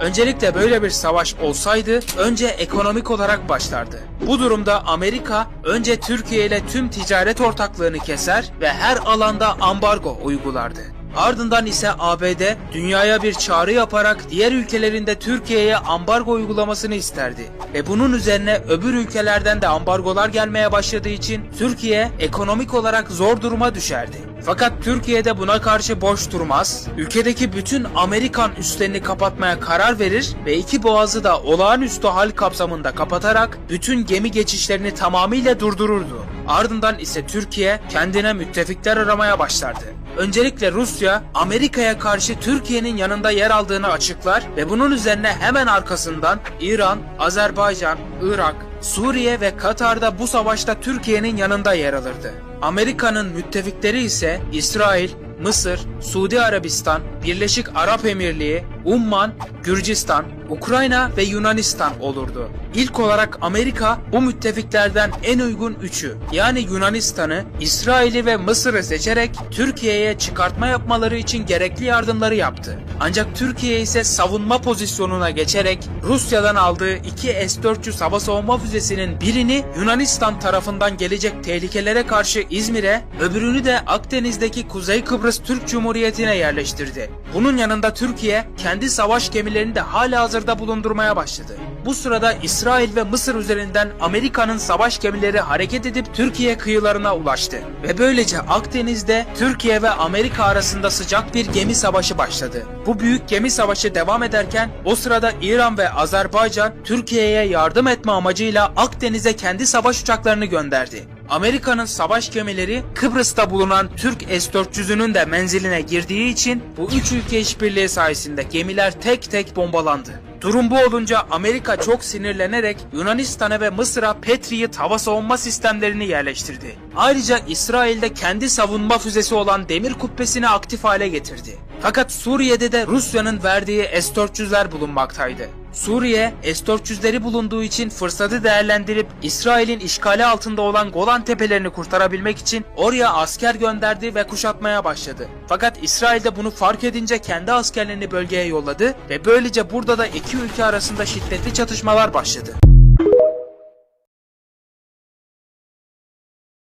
Öncelikle böyle bir savaş olsaydı önce ekonomik olarak başlardı. Bu durumda Amerika önce Türkiye ile tüm ticaret ortaklığını keser ve her alanda ambargo uygulardı. Ardından ise ABD dünyaya bir çağrı yaparak diğer ülkelerin de Türkiye'ye ambargo uygulamasını isterdi. Ve bunun üzerine öbür ülkelerden de ambargolar gelmeye başladığı için Türkiye ekonomik olarak zor duruma düşerdi. Fakat Türkiye de buna karşı boş durmaz. Ülkedeki bütün Amerikan üslerini kapatmaya karar verir ve iki boğazı da olağanüstü hal kapsamında kapatarak bütün gemi geçişlerini tamamıyla durdururdu. Ardından ise Türkiye kendine müttefikler aramaya başlardı. Öncelikle Rusya, Amerika'ya karşı Türkiye'nin yanında yer aldığını açıklar ve bunun üzerine hemen arkasından İran, Azerbaycan, Irak, Suriye ve Katar'da bu savaşta Türkiye'nin yanında yer alırdı. Amerika'nın müttefikleri ise İsrail, Mısır, Suudi Arabistan, Birleşik Arap Emirliği, Umman, Gürcistan, Ukrayna ve Yunanistan olurdu. İlk olarak Amerika bu müttefiklerden en uygun üçü yani Yunanistan'ı, İsrail'i ve Mısır'ı seçerek Türkiye'ye çıkartma yapmaları için gerekli yardımları yaptı. Ancak Türkiye ise savunma pozisyonuna geçerek Rusya'dan aldığı iki S-400 hava savunma füzesinin birini Yunanistan tarafından gelecek tehlikelere karşı İzmir'e, öbürünü de Akdeniz'deki Kuzey Kıbrıs Türk Cumhuriyeti'ne yerleştirdi. Bunun yanında Türkiye kendi savaş gemilerini de hala hazırda bulundurmaya başladı. Bu sırada İsrail ve Mısır üzerinden Amerika'nın savaş gemileri hareket edip Türkiye kıyılarına ulaştı. Ve böylece Akdeniz'de Türkiye ve Amerika arasında sıcak bir gemi savaşı başladı. Bu büyük gemi savaşı devam ederken o sırada İran ve Azerbaycan Türkiye'ye yardım etme amacıyla Akdeniz'e kendi savaş uçaklarını gönderdi. Amerika'nın savaş gemileri Kıbrıs'ta bulunan Türk S-400'ünün de menziline girdiği için bu üç ülke işbirliği sayesinde gemiler tek tek bombalandı. Durum bu olunca Amerika çok sinirlenerek Yunanistan'a ve Mısır'a Patriot hava savunma sistemlerini yerleştirdi. Ayrıca İsrail'de kendi savunma füzesi olan demir kubbesini aktif hale getirdi. Fakat Suriye'de de Rusya'nın verdiği S-400'ler bulunmaktaydı. Suriye, S-400'leri bulunduğu için fırsatı değerlendirip İsrail'in işgali altında olan Golan Tepelerini kurtarabilmek için oraya asker gönderdi ve kuşatmaya başladı. Fakat İsrail de bunu fark edince kendi askerlerini bölgeye yolladı ve böylece burada da iki ülke arasında şiddetli çatışmalar başladı.